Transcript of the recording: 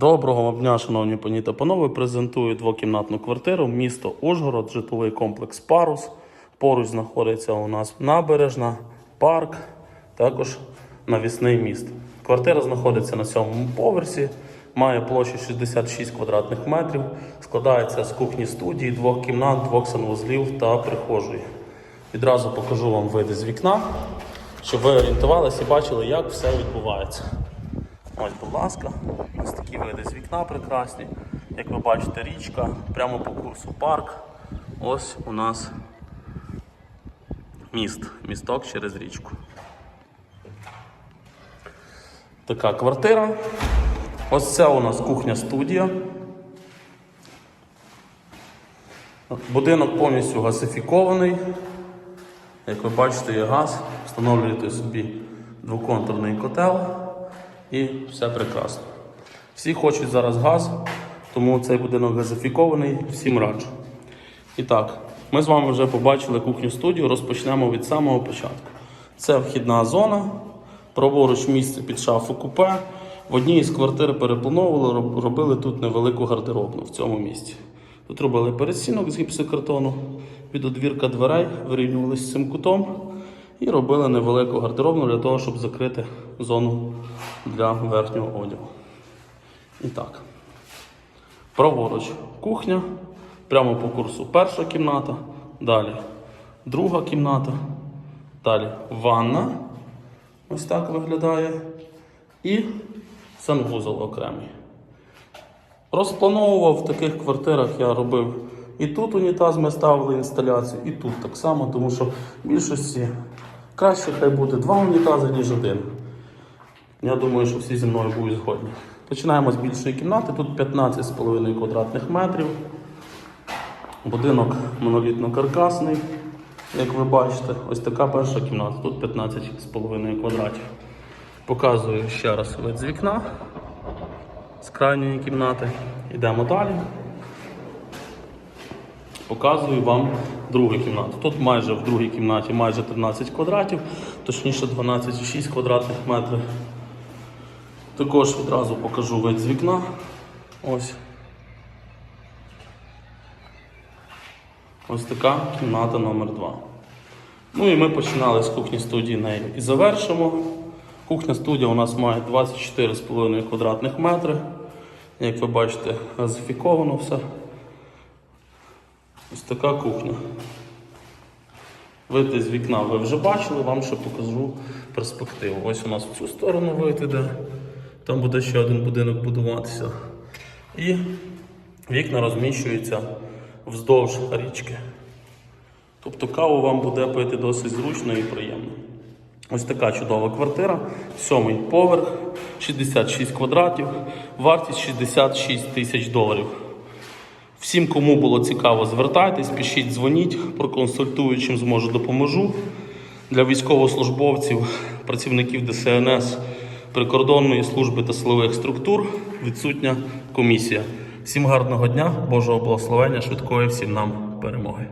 Доброго вам дня, шановні пані та панове. Презентую двокімнатну квартиру. Місто Ужгород, житловий комплекс Парус. Поруч знаходиться у нас набережна, парк, також навісний міст. Квартира знаходиться на сьомому поверсі, має площу 66 квадратних метрів, складається з кухні студії, двох кімнат, двох санвузлів та прихожої. Відразу покажу вам види з вікна, щоб ви орієнтувалися і бачили, як все відбувається. Ось, будь ласка, ось такі види з вікна прекрасні. Як ви бачите, річка, прямо по курсу парк. Ось у нас міст, місток через річку. Така квартира. Ось це у нас кухня-студія. Будинок повністю газифікований. Як ви бачите, є газ. Встановлюєте собі двоконтурний котел і все прекрасно. Всі хочуть зараз газ, тому цей будинок газифікований, всім раджу. І так, ми з вами вже побачили кухню студію, розпочнемо від самого початку. Це вхідна зона, праворуч місце під шафу купе. В одній із квартир переплановували, робили тут невелику гардеробну в цьому місці. Тут робили перестінок з гіпсокартону, від одвірка дверей, вирівнювалися з цим кутом і робили невелику гардеробну для того, щоб закрити зону для верхнього одягу. І так. Праворуч кухня, прямо по курсу перша кімната, далі друга кімната, далі ванна. Ось так виглядає. І санвузол окремий. Розплановував в таких квартирах, я робив і тут унітаз ми ставили інсталяцію, і тут так само, тому що в більшості краще хай буде два унітази, ніж один. Я думаю, що всі зі мною будуть згодні. Починаємо з більшої кімнати. Тут 15,5 квадратних метрів. Будинок монолітно-каркасний, як ви бачите. Ось така перша кімната. Тут 15,5 квадратів. Показую ще раз вид з вікна з крайньої кімнати. Йдемо далі. Показую вам другу кімнату. Тут майже в другій кімнаті майже 13 квадратів, точніше 12,6 квадратних метрів. Також відразу покажу вид з вікна. Ось. Ось така кімната номер 2 Ну і ми починали з кухні студії нею і завершимо. Кухня студія у нас має 24,5 квадратних метри. Як ви бачите, газифіковано все. Ось така кухня. Вид з вікна ви вже бачили, вам ще покажу перспективу. Ось у нас в цю сторону вид іде. Там буде ще один будинок будуватися. І вікна розміщуються вздовж річки. Тобто каву вам буде пити досить зручно і приємно. Ось така чудова квартира, сьомий поверх, 66 квадратів, вартість 66 тисяч доларів. Всім, кому було цікаво, звертайтесь, пишіть, дзвоніть, проконсультую, чим зможу, допоможу. Для військовослужбовців, працівників ДСНС, прикордонної служби та силових структур відсутня комісія. Всім гарного дня, Божого благословення, швидкої всім нам перемоги.